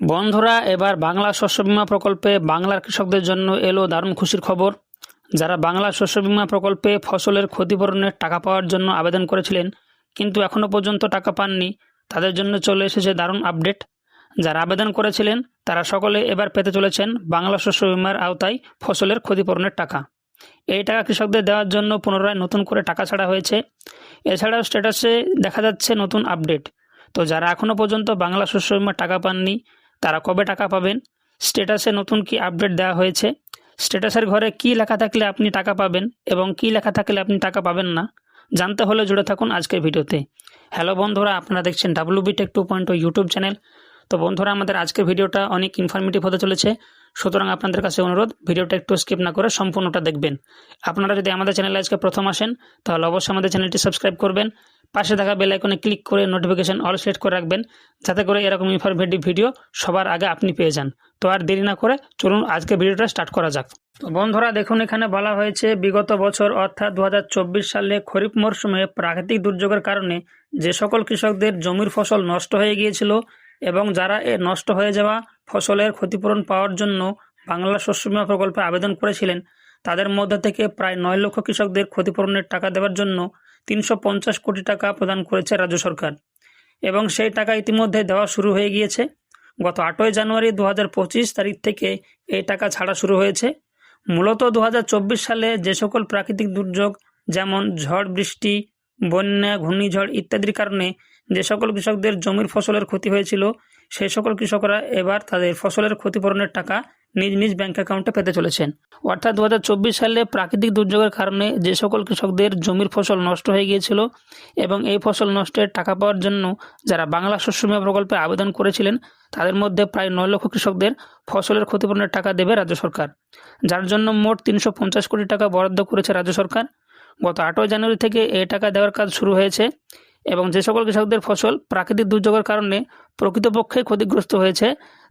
বন্ধুরা, এবার বাংলা শস্য বিমা প্রকল্পে বাংলার কৃষকদের জন্য এলো দারুণ খুশির খবর। যারা বাংলা শস্য বিমা প্রকল্পে ফসলের ক্ষতিপূরণের টাকা পাওয়ার জন্য আবেদন করেছিলেন, কিন্তু এখনও পর্যন্ত টাকা পাননি, তাদের জন্য চলে এসেছে দারুণ আপডেট। যারা আবেদন করেছিলেন, তারা সকলে এবার পেতে চলেছেন বাংলা শস্য বিমার আওতায় ফসলের ক্ষতিপূরণের টাকা। এই টাকা কৃষকদের দেওয়ার জন্য পুনরায় নতুন করে টাকা ছাড়া হয়েছে। এছাড়াও স্ট্যাটাসে দেখা যাচ্ছে নতুন আপডেট। তো যারা এখনও পর্যন্ত বাংলা শস্য বীমার টাকা পাননি তারা কবে টাকা পাবেন? স্টেটাসে নতুন কি আপডেট দেওয়া হয়েছে? স্ট্যাটাসের ঘরে কি লেখা থাকলে আপনি টাকা পাবেন এবং কি লেখা থাকলে আপনি টাকা পাবেন না? জানতে হলে জুড়ে থাকুন আজকের ভিডিওতে। হ্যালো বন্ধুরা, আপনারা দেখছেন W BTech two point YouTube channel তো বন্ধুরা, আমাদের আজকের ভিডিওটা অনেক ইনফরমেটিভ হতে চলেছে। সুতরাং আপনাদের কাছে অনুরোধ, ভিডিওটা একটু স্কিপ না করে সম্পূর্ণটা দেখবেন। আপনারা যদি আমাদের চ্যানেলে আজকে প্রথম আসেন, তাহলে অবশ্যই আমাদের চ্যানেলটি সাবস্ক্রাইব করবেন। পাশে থাকা বেল আইকনে ক্লিক করে নোটিফিকেশন অল সেট করে রাখবেন, যাতে করে এরকম ইনফরমেটিভ ভিডিও সবার আগে আপনি পেয়ে যান। তো আর দেরি না করে চলুন আজকে ভিডিওটা স্টার্ট করা যাক। তো বন্ধুরা, দেখুন এখানে বলা হয়েছে, বিগত বছর অর্থাৎ দু হাজার চব্বিশ সালে খরিফ মরশুমে প্রাকৃতিক দুর্যোগের কারণে যে সকল কৃষকদের জমির ফসল নষ্ট হয়ে গিয়েছিল এবং যারা এ নষ্ট হয়ে যাওয়া ফসলের ক্ষতিপূরণ পাওয়ার জন্য বাংলা শস্য বীমা প্রকল্পে আবেদন করেছিলেন। তাদের মধ্যে থেকে প্রায় নয় লক্ষ কৃষকদের ক্ষতিপূরণের টাকা দেওয়ার জন্য তিনশো পঞ্চাশ কোটি টাকা প্রদান করেছে রাজ্য সরকার। এবং সেই টাকা ইতিমধ্যে দেওয়া শুরু হয়ে গিয়েছে। গত আটই জানুয়ারি দু হাজার পঁচিশ তারিখ থেকে এই টাকা ছাড়া শুরু হয়েছে। মূলত দু হাজার চব্বিশ সালে যে সকল প্রাকৃতিক দুর্যোগ যেমন ঝড় বৃষ্টি, বন্যা, ঘূর্ণিঝড় ইত্যাদির কারণে যে সকল কৃষকদের জমির ফসলের ক্ষতি হয়েছিল সেই সকল কৃষকরা এবার তাদের ফসলের ক্ষতিপূরণের টাকা নিজ নিজ ব্যাংক অ্যাকাউন্টে পেতে চলেছেন। অর্থাৎ দু হাজার চব্বিশ সালে প্রাকৃতিক দুর্যোগের কারণে যে সকল কৃষকদের জমির ফসল নষ্ট হয়ে গিয়েছিল এবং এই ফসল নষ্টের টাকা পাওয়ার জন্য যারা বাংলা শস্য বীমা প্রকল্পে আবেদন করেছিলেন, তাদের মধ্যে প্রায় নয় লক্ষ কৃষকদের ফসলের ক্ষতিপূরণের টাকা দেবে রাজ্য সরকার। যার জন্য মোট তিনশো পঞ্চাশ কোটি টাকা বরাদ্দ করেছে রাজ্য সরকার। গত আটই জানুয়ারি থেকে এই টাকা দেওয়ার কাজ শুরু হয়েছে। এবং যে সকল কৃষকদের ফসল প্রাকৃতিক দুর্যোগের কারণে প্রকৃতপক্ষে ক্ষতিগ্রস্ত হয়েছে,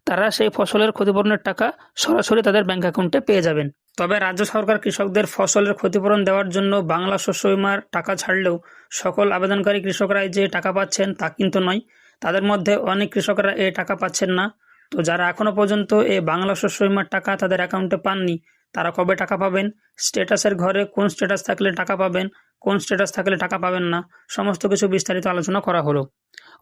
তারা সেই ফসলের ক্ষতিপূরণের টাকা সরাসরি তাদের ব্যাংক অ্যাকাউন্টে পেয়ে যাবেন। তবে রাজ্য সরকার কৃষকদের ফসলের ক্ষতিপূরণ দেওয়ার জন্য বাংলা শস্য বিমার টাকা ছাড়লেও সকল আবেদনকারী কৃষকরাই যে টাকা পাচ্ছেন তা কিন্তু নয়, তাদের মধ্যে অনেক কৃষকরা এই টাকা পাচ্ছেন না। তো যারা এখনও পর্যন্ত এই বাংলা শস্য বিমার টাকা তাদের অ্যাকাউন্টে পাননি, তারা কবে টাকা পাবেন? স্ট্যাটাসের ঘরে কোন স্ট্যাটাস থাকলে টাকা পাবেন? কোন স্ট্যাটাস থাকলে টাকা পাবেন না, সমস্ত কিছু বিস্তারিত আলোচনা করা হলো।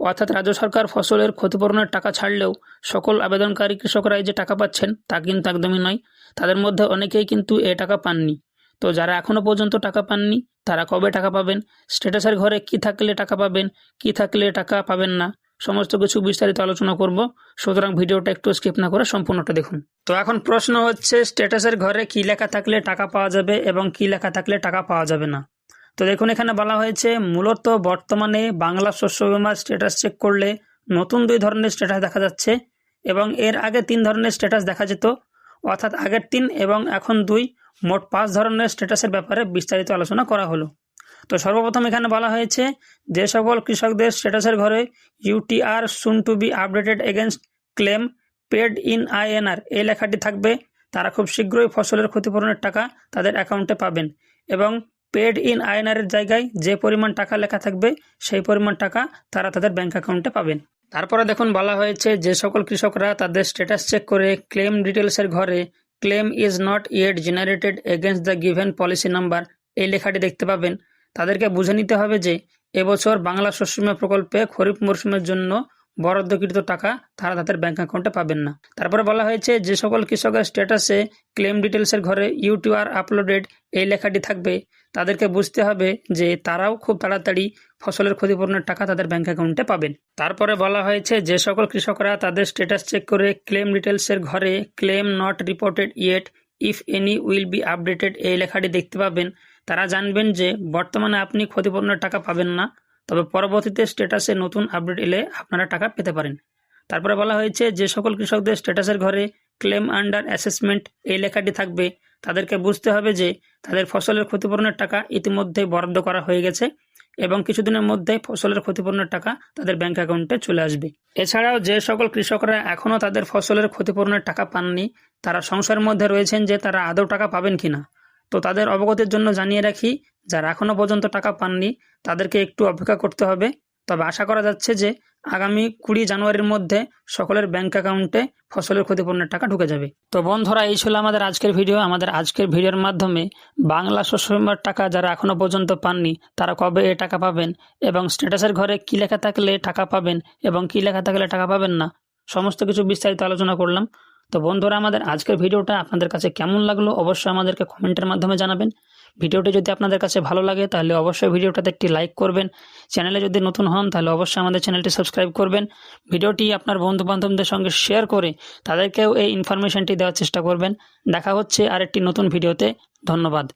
অর্থাৎ রাজ্য সরকার ফসলের ক্ষতিপূরণের টাকা ছাড়লেও সকল আবেদনকারী কৃষকরাই যে টাকা পাচ্ছেন তা কিন্তু একদমই নয়, তাদের মধ্যে অনেকেই কিন্তু এ টাকা পাননি। তো যারা এখনও পর্যন্ত টাকা পাননি, তারা কবে টাকা পাবেন স্ট্যাটাসের ঘরে কি থাকলে টাকা পাবেন, কি থাকলে টাকা পাবেন না, সমস্ত কিছু বিস্তারিত আলোচনা করব। সুতরাং ভিডিওটা একটু স্কিপ না করে সম্পূর্ণটা দেখুন। তো এখন প্রশ্ন হচ্ছে স্ট্যাটাসের ঘরে কি লেখা থাকলে টাকা পাওয়া যাবে এবং কি লেখা থাকলে টাকা পাওয়া যাবে না? তো দেখুন, এখানে বলা হয়েছে, মূলত বর্তমানে বাংলা শস্য বিমার স্ট্যাটাস চেক করলে নতুন দুই ধরনের স্ট্যাটাস দেখা যাচ্ছে এবং এর আগে তিন ধরনের স্ট্যাটাস দেখা যেত। অর্থাৎ আগের তিন এবং এখন দুই, মোট পাঁচ ধরনের স্ট্যাটাসের ব্যাপারে বিস্তারিত আলোচনা করা হলো। তো সর্বপ্রথম এখানে বলা হয়েছে, যে সকল কৃষকদের স্ট্যাটাসের ঘরে UTR soon to be updated against claim paid in INR এই লেখাটি থাকবে। তারা খুব শীঘ্রই ফসলের ক্ষতিপূরণের টাকা তাদের অ্যাকাউন্টে পাবেন এবং পেড ইন আয়নারের জায়গায় যে পরিমাণ টাকা লেখা থাকবে, সেই পরিমাণ টাকা তারা তাদের ব্যাংক অ্যাকাউন্টে পাবেন। তারপরে দেখুন বলা হয়েছে যে সকল কৃষকরা তাদের স্ট্যাটাস চেক করে ক্লেম ডিটেলসের ঘরে claim is not yet generated against the given policy number এই লেখাটি দেখতে পাবেন। তাদেরকে বুঝে নিতে হবে যে এবছর বাংলা শস্য বীমা প্রকল্পে খরিফ মরশুমের জন্য বরাদ্দকৃত টাকা তারা তাদের ব্যাঙ্ক অ্যাকাউন্টে পাবেন না। তারপরে বলা হয়েছে, যে সকল কৃষকের স্ট্যাটাসে ক্লেম ডিটেলসের ঘরে ইউটিউআর আপলোডেড এই লেখাটি থাকবে। তাদেরকে বুঝতে হবে যে তারাও খুব তাড়াতাড়ি ফসলের ক্ষতিপূরণের টাকা তাদের ব্যাঙ্ক অ্যাকাউন্টে পাবেন। তারপরে বলা হয়েছে, যে সকল কৃষকরা তাদের স্ট্যাটাস চেক করে ক্লেম ডিটেলসের ঘরে claim not reported yet if any will be updated এই লেখাটি দেখতে পাবেন। তারা জানবেন যে বর্তমানে আপনি ক্ষতিপূরণের টাকা পাবেন না। তবে পরবর্তীতে স্ট্যাটাসে নতুন আপডেট এলে আপনারা টাকা পেতে পারেন। তারপরে বলা হয়েছে যে সকল কৃষকদের স্ট্যাটাসের ঘরে ক্লেম আন্ডার অ্যাসেসমেন্ট এই লেখাটি থাকবে। তাদেরকে বুঝতে হবে যে তাদের ফসলের ক্ষতিপূরণের টাকা ইতিমধ্যে বরাদ্দ করা হয়ে গেছে এবং কিছুদিনের মধ্যে ফসলের ক্ষতিপূরণের টাকা তাদের ব্যাংক অ্যাকাউন্টে চলে আসবে। এছাড়াও যে সকল কৃষকরা এখনও তাদের ফসলের ক্ষতিপূরণের টাকা পাননি, তারা সংসারের মধ্যে রয়েছেন যে তারা আদৌ টাকা পাবেন কিনা। তো তাদের অবগতির জন্য জানিয়ে রাখি যারা এখনও পর্যন্ত টাকা পাননি, তাদেরকে একটু অপেক্ষা করতে হবে। তবে আশা করা যাচ্ছে যে, আগামী কুড়ি জানুয়ারির মধ্যে সকলের ব্যাংক অ্যাকাউন্টে ফসলের ক্ষতিপূরণের টাকা ঢুকে যাবে। তো বন্ধুরা, এই ছিল আমাদের আজকের ভিডিও। আমাদের আজকের ভিডিওর মাধ্যমে বাংলা শস্য বিমার টাকা যারা এখনও পর্যন্ত পাননি, তারা কবে এ টাকা পাবেন এবং স্ট্যাটাসের ঘরে কী লেখা থাকলে টাকা পাবেন এবং কী লেখা থাকলে টাকা পাবেন না, সমস্ত কিছু বিস্তারিত আলোচনা করলাম। তো বন্ধুরা, আমাদের আজকের ভিডিওটা আপনাদের কাছে কেমন লাগল অবশ্যই আমাদেরকে কমেন্টের মাধ্যমে জানাবেন। ভিডিওটি যদি আপনাদের কাছে ভালো লাগে, তাহলে অবশ্যই ভিডিওটাতে একটি লাইক করবেন। চ্যানেলে যদি নতুন হন, তাহলে অবশ্যই আমাদের চ্যানেলটি সাবস্ক্রাইব করবেন। ভিডিওটি আপনার বন্ধুবান্ধবদের সঙ্গে শেয়ার করে তাদেরকেও এই ইনফরমেশনটি দেওয়ার চেষ্টা করবেন। দেখা হচ্ছে আরেকটি নতুন ভিডিওতে। ধন্যবাদ।